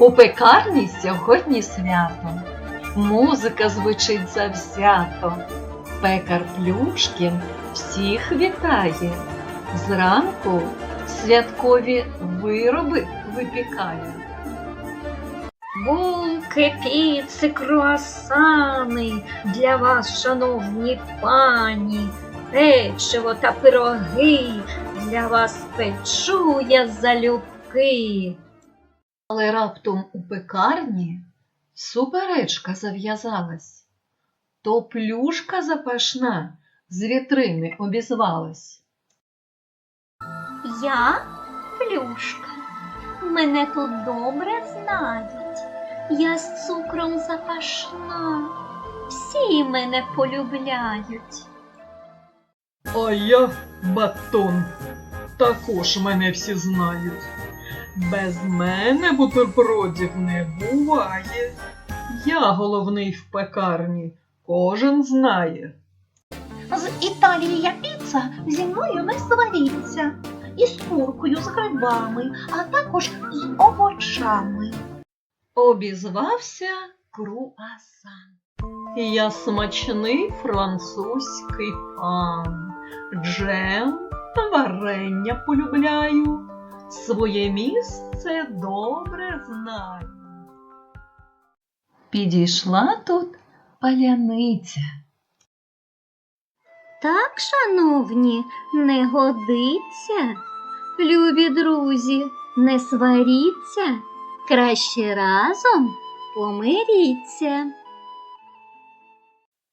У пекарні сьогодні свято, музика звучить завзято. Пекар Плюшкін всіх вітає. Зранку святкові вироби випікає. Булки, піци, круасани для вас, шановні пані, печиво та пироги для вас печу я залюбки. Але раптом у пекарні суперечка зав'язалась. То плюшка запашна з вітрини обізвалась. Я плюшка. Мене тут добре знають. Я з цукром запашна. Всі мене полюбляють. А я батон. Також мене всі знають. Без мене бутербродів не буває. Я головний в пекарні, кожен знає. З Італії я піца зі мною не сваріться. Із куркою, з грибами, а також з овочами. Обізвався круасан. Я смачний французький пан. Джем та варення полюбляю. Своє місце добре знаю. Підійшла тут паляниця. Так, шановні, не годиться. Любі друзі, не сваріться, краще разом помиріться.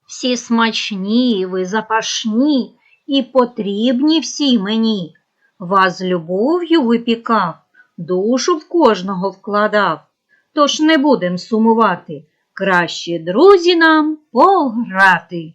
Всі смачні, ви запашні і потрібні всі мені. Вас любов'ю випікав, душу в кожного вкладав. Тож не будем сумувати, краще друзі нам пограти.